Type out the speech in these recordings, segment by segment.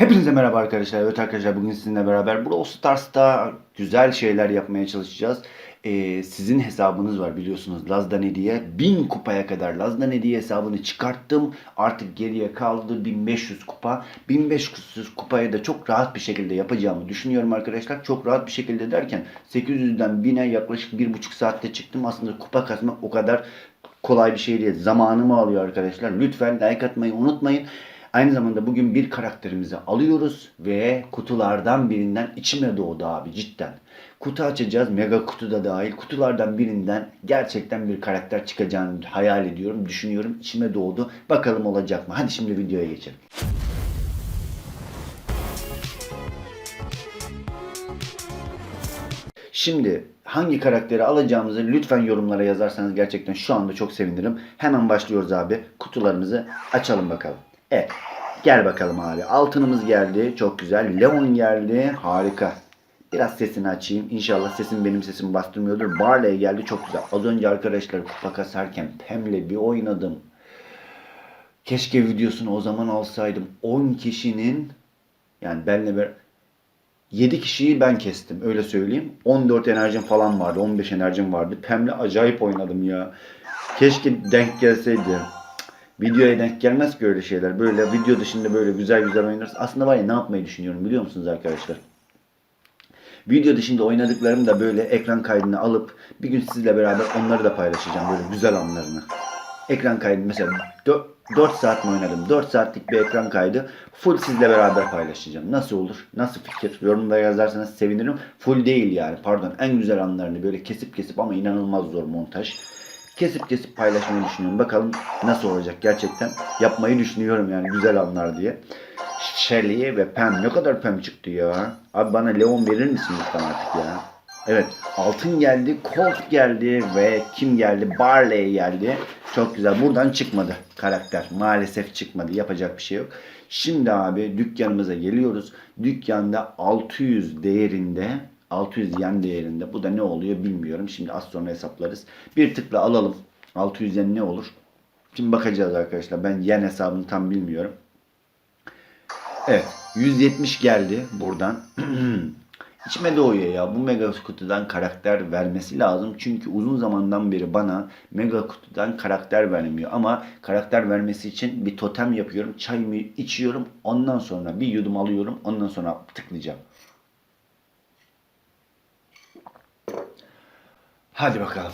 Hepinize merhaba arkadaşlar. Evet arkadaşlar bugün sizinle beraber Brawl Stars'ta güzel şeyler yapmaya çalışacağız. Ee, sizin hesabınız var biliyorsunuz Lazdan Hediye. 1000 kupaya kadar Lazdan Hediye hesabını çıkarttım. Artık geriye kaldı 1500 kupa. 1500 kupayı da çok rahat bir şekilde yapacağımı düşünüyorum arkadaşlar. Çok rahat bir şekilde derken 800'den 1000'e yaklaşık 1,5 saatte çıktım. Aslında kupa kasmak o kadar kolay bir şey değil. Zamanımı alıyor arkadaşlar. Lütfen like atmayı unutmayın. Aynı zamanda bugün bir karakterimizi alıyoruz ve kutulardan birinden içime doğdu abi cidden. Kutu açacağız. Mega kutu da dahil. Kutulardan birinden gerçekten bir karakter çıkacağını hayal ediyorum, düşünüyorum. İçime doğdu. Bakalım olacak mı? Hadi şimdi videoya geçelim. Şimdi hangi karakteri alacağımızı lütfen yorumlara yazarsanız gerçekten şu anda çok sevinirim. Hemen başlıyoruz abi. Kutularımızı açalım bakalım. Evet. Gel bakalım abi. Altınımız geldi. Çok güzel. Leon geldi. Harika. Biraz sesini açayım. İnşallah sesim benim sesimi bastırmıyordur. Barley geldi. Çok güzel. Az önce arkadaşlar kupa kasarken Pem'le bir oynadım. Keşke videosunu o zaman alsaydım. 10 kişinin yani benle bir 7 kişiyi ben kestim öyle söyleyeyim. 14 enerjim falan vardı. 15 enerjim vardı. Pem'le acayip oynadım ya. Keşke denk gelseydi. Videoya denk gelmez ki öyle şeyler. Böyle video dışında böyle güzel güzel oynarız. Aslında var ya ne yapmayı düşünüyorum biliyor musunuz arkadaşlar? Video dışında oynadıklarımı da böyle ekran kaydını alıp bir gün sizle beraber onları da paylaşacağım. Böyle güzel anlarını. Ekran kaydı mesela 4, saat mi oynadım? 4 saatlik bir ekran kaydı. Full sizle beraber paylaşacağım. Nasıl olur? Nasıl fikir? Yorumda yazarsanız sevinirim. Full değil yani. Pardon. En güzel anlarını böyle kesip kesip ama inanılmaz zor montaj. Kesip kesip paylaşmayı düşünüyorum. Bakalım nasıl olacak gerçekten. Yapmayı düşünüyorum yani güzel anlar diye. Shelly ve Pam. Ne kadar Pam çıktı ya. Abi bana Leon verir misin lütfen artık ya. Evet altın geldi, Colt geldi ve kim geldi? Barley geldi. Çok güzel. Buradan çıkmadı karakter. Maalesef çıkmadı. Yapacak bir şey yok. Şimdi abi dükkanımıza geliyoruz. Dükkanda 600 değerinde 600 yen değerinde. Bu da ne oluyor bilmiyorum. Şimdi az sonra hesaplarız. Bir tıkla alalım. 600 yen ne olur? Şimdi bakacağız arkadaşlar. Ben yen hesabını tam bilmiyorum. Evet. 170 geldi buradan. İçime doğuyor ya. Bu mega kutudan karakter vermesi lazım. Çünkü uzun zamandan beri bana mega kutudan karakter vermiyor. Ama karakter vermesi için bir totem yapıyorum. Çayımı içiyorum. Ondan sonra bir yudum alıyorum. Ondan sonra tıklayacağım. Hadi bakalım.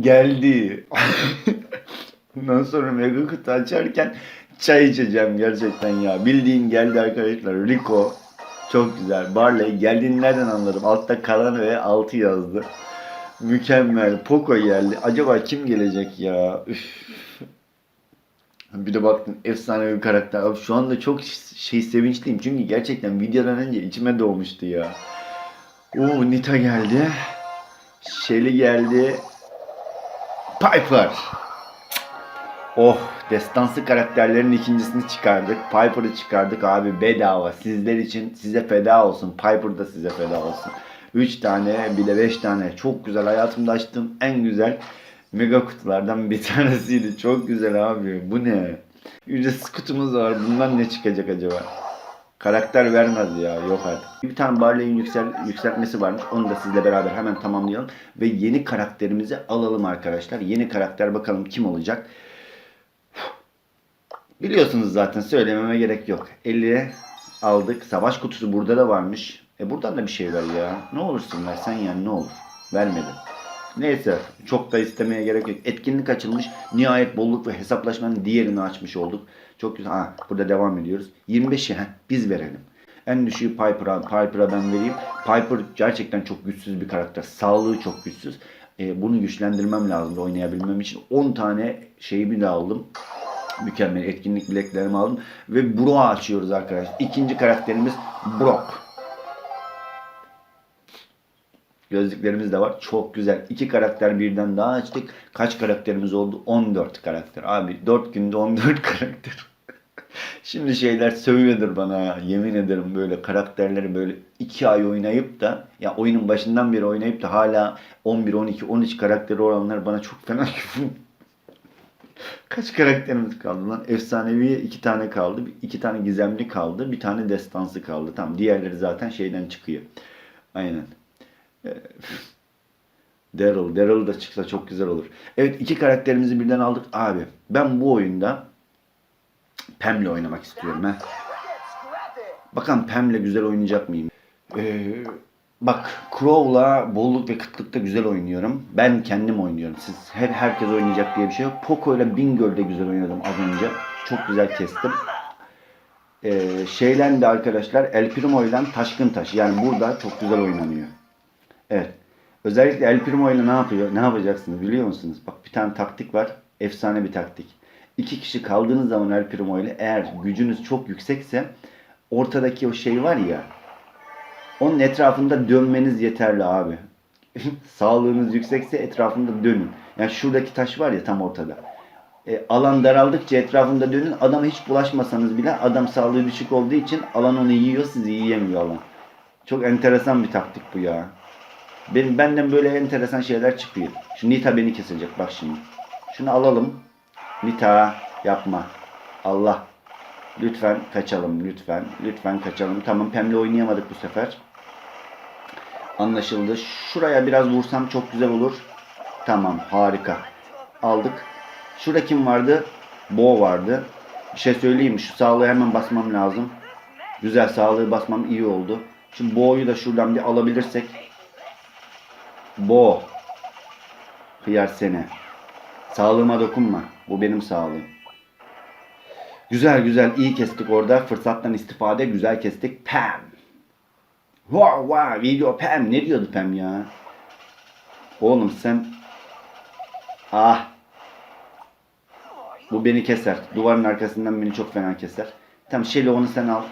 Geldi. Bundan sonra mega kutu açarken çay içeceğim gerçekten ya. Bildiğin geldi arkadaşlar. Rico. Çok güzel. Barley. Geldiğini nereden anladım? Altta kalan ve altı yazdı. Mükemmel. Poco geldi. Acaba kim gelecek ya? Üf. Bir de baktım efsane bir karakter. Abi şu anda çok şey sevinçliyim. Çünkü gerçekten videodan önce içime doğmuştu ya. Oo Nita geldi. Shelly geldi. Piper. Oh destansı karakterlerin ikincisini çıkardık. Piper'ı çıkardık abi bedava. Sizler için size feda olsun. Piper da size feda olsun. 3 tane bir de 5 tane. Çok güzel hayatımda açtığım en güzel mega kutulardan bir tanesiydi. Çok güzel abi. Bu ne? Ücretsiz kutumuz var. Bundan ne çıkacak acaba? Karakter vermez ya. Yok artık. Bir tane Barley'in yüksel, yükseltmesi varmış. Onu da sizle beraber hemen tamamlayalım. Ve yeni karakterimizi alalım arkadaşlar. Yeni karakter bakalım kim olacak. Biliyorsunuz zaten söylememe gerek yok. 50'ye aldık. Savaş kutusu burada da varmış. E buradan da bir şey ver ya. Ne olursun versen yani ne olur. Vermedi. Neyse çok da istemeye gerek yok. Etkinlik açılmış. Nihayet bolluk ve hesaplaşmanın diğerini açmış olduk. Çok güzel. Ha, burada devam ediyoruz. 25'i heh, biz verelim. En düşüğü Piper'a Piper'a ben vereyim. Piper gerçekten çok güçsüz bir karakter. Sağlığı çok güçsüz. E, bunu güçlendirmem lazım oynayabilmem için. 10 tane şeyi bir de aldım. Mükemmel etkinlik bileklerimi aldım. Ve Brock'u açıyoruz arkadaşlar. İkinci karakterimiz Brock. Gözlüklerimiz de var. Çok güzel. İki karakter birden daha açtık. Kaç karakterimiz oldu? 14 karakter. Abi 4 günde 14 karakter. Şimdi şeyler sövüyordur bana ha. yemin ederim böyle karakterleri böyle iki ay oynayıp da ya oyunun başından beri oynayıp da hala 11, 12, 13 karakteri olanlar bana çok fena. Kaç karakterimiz kaldı lan? Efsanevi iki tane kaldı. iki tane gizemli kaldı. Bir tane destansı kaldı. Tamam diğerleri zaten şeyden çıkıyor. Aynen. Ee, Daryl. Daryl da çıksa çok güzel olur. Evet iki karakterimizi birden aldık. Abi ben bu oyunda Pam'le oynamak istiyorum ha. Bakalım Pam'le güzel oynayacak mıyım? Ee, bak Crow'la bolluk ve kıtlıkta güzel oynuyorum. Ben kendim oynuyorum. Siz her herkes oynayacak diye bir şey yok. Poco ile Bingöl'de güzel oynadım az önce. Çok güzel kestim. Ee, şeyle de arkadaşlar El Primo ile Taşkın Taş. Yani burada çok güzel oynanıyor. Evet. Özellikle El Primo ile ne yapıyor? Ne yapacaksınız biliyor musunuz? Bak bir tane taktik var. Efsane bir taktik. İki kişi kaldığınız zaman El Primo ile eğer gücünüz çok yüksekse ortadaki o şey var ya onun etrafında dönmeniz yeterli abi. Sağlığınız yüksekse etrafında dönün. Yani şuradaki taş var ya tam ortada. E, alan daraldıkça etrafında dönün. Adama hiç bulaşmasanız bile adam sağlığı düşük olduğu için alan onu yiyor sizi yiyemiyor alan. Çok enteresan bir taktik bu ya. Benim benden böyle enteresan şeyler çıkıyor. Şu Nita beni kesecek bak şimdi. Şunu alalım. Nita yapma. Allah. Lütfen kaçalım lütfen. Lütfen kaçalım. Tamam Pem'le oynayamadık bu sefer. Anlaşıldı. Şuraya biraz vursam çok güzel olur. Tamam harika. Aldık. Şurada kim vardı? Bo vardı. Bir şey söyleyeyim mi? Şu sağlığı hemen basmam lazım. Güzel sağlığı basmam iyi oldu. Şimdi Bo'yu da şuradan bir alabilirsek. Bo. Hıyar seni. Sağlığıma dokunma. Bu benim sağlığım. Güzel güzel iyi kestik orada. Fırsattan istifade güzel kestik. Pam. Wow wow video Pam. Ne diyordu Pam ya? Oğlum sen Ah. Bu beni keser. Duvarın arkasından beni çok fena keser. Tamam Shelly onu sen al.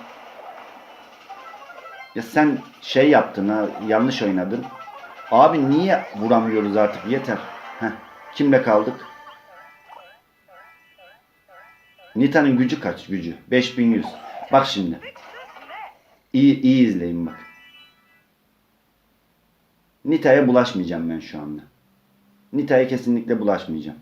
Ya sen şey yaptın ha. Yanlış oynadın. Abi niye vuramıyoruz artık? Yeter. Heh. Kimle kaldık? Nita'nın gücü kaç gücü? 5100. Bak şimdi. İyi, iyi izleyin bak. Nita'ya bulaşmayacağım ben şu anda. Nita'ya kesinlikle bulaşmayacağım.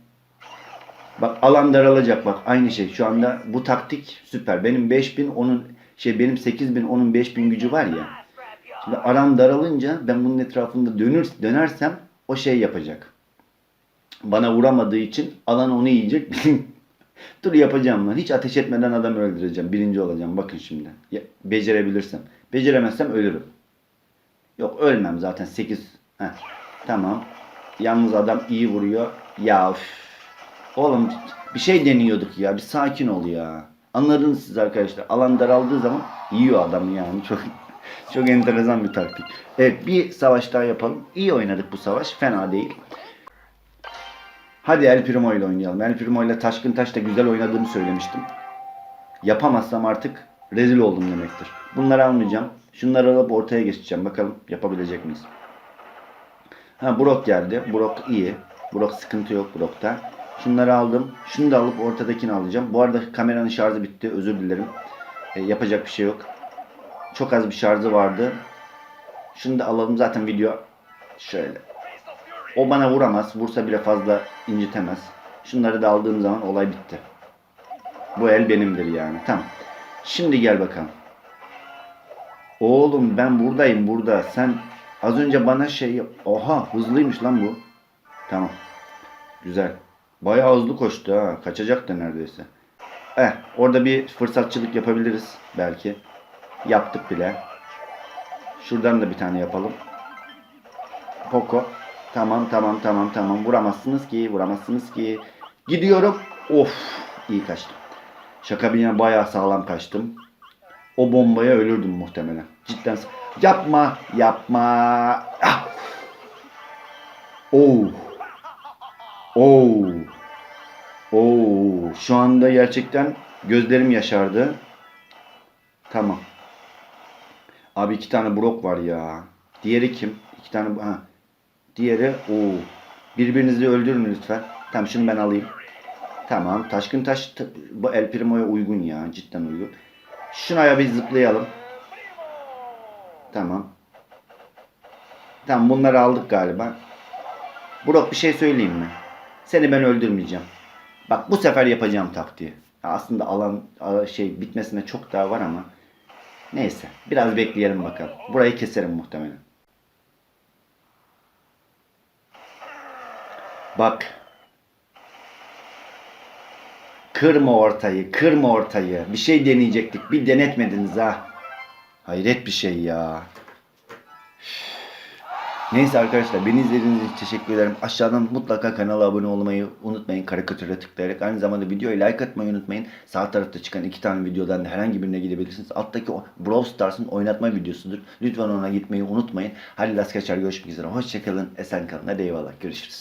Bak alan daralacak bak aynı şey. Şu anda bu taktik süper. Benim 5000 onun şey benim 8000 onun 5000 gücü var ya. Şimdi aram daralınca ben bunun etrafında dönür dönersem o şey yapacak. Bana vuramadığı için alan onu yiyecek. Dur yapacağım lan. Hiç ateş etmeden adamı öldüreceğim. Birinci olacağım. Bakın şimdi. Ya, becerebilirsem. Beceremezsem ölürüm. Yok ölmem zaten. 8. Heh. Tamam. Yalnız adam iyi vuruyor. Ya üf. Oğlum bir şey deniyorduk ya. Bir sakin ol ya. Anladınız siz arkadaşlar. Alan daraldığı zaman yiyor adamı yani. Çok çok enteresan bir taktik. Evet bir savaş daha yapalım. İyi oynadık bu savaş. Fena değil. Hadi El Primo ile oynayalım. El Primo ile Taşkın Taş'ta güzel oynadığımı söylemiştim. Yapamazsam artık rezil oldum demektir. Bunları almayacağım. Şunları alıp ortaya geçeceğim. Bakalım yapabilecek miyiz? Ha Brock geldi. Brock iyi. Brock sıkıntı yok Brock'ta. Şunları aldım. Şunu da alıp ortadakini alacağım. Bu arada kameranın şarjı bitti. Özür dilerim. E, yapacak bir şey yok. Çok az bir şarjı vardı. Şunu da alalım. Zaten video şöyle. O bana vuramaz. Vursa bile fazla incitemez. Şunları da aldığım zaman olay bitti. Bu el benimdir yani. Tamam. Şimdi gel bakalım. Oğlum ben buradayım burada. Sen az önce bana şey... Oha hızlıymış lan bu. Tamam. Güzel. Bayağı hızlı koştu ha. Kaçacaktı neredeyse. Eh orada bir fırsatçılık yapabiliriz belki. Yaptık bile. Şuradan da bir tane yapalım. Poco. Tamam tamam tamam tamam. Vuramazsınız ki vuramazsınız ki. Gidiyorum. Of iyi kaçtım. Şaka bir yana bayağı sağlam kaçtım. O bombaya ölürdüm muhtemelen. Cidden. Yapma yapma. Ah. Oh. Oh. Oo, şu anda gerçekten gözlerim yaşardı. Tamam. Abi iki tane Brock var ya. Diğeri kim? İki tane ha. Diğeri o. Birbirinizi öldürün lütfen. Tamam şunu ben alayım. Tamam. Taşkın taş bu El Primo'ya uygun ya. Cidden uygun. Şuna bir zıplayalım. Tamam. Tamam bunları aldık galiba. Brock bir şey söyleyeyim mi? Seni ben öldürmeyeceğim. Bak bu sefer yapacağım taktiği. Aslında alan şey bitmesine çok daha var ama. Neyse. Biraz bekleyelim bakalım. Burayı keserim muhtemelen. Bak. Kırma ortayı, kırma ortayı. Bir şey deneyecektik. Bir denetmediniz ha. Hayret bir şey ya. Neyse arkadaşlar beni izlediğiniz için teşekkür ederim. Aşağıdan mutlaka kanala abone olmayı unutmayın. Karikatüre tıklayarak. Aynı zamanda videoya like atmayı unutmayın. Sağ tarafta çıkan iki tane videodan da herhangi birine gidebilirsiniz. Alttaki o Brawl Stars'ın oynatma videosudur. Lütfen ona gitmeyi unutmayın. Hadi las kaçar görüşmek üzere. Hoşçakalın. Esen kalın. Hadi eyvallah. Görüşürüz.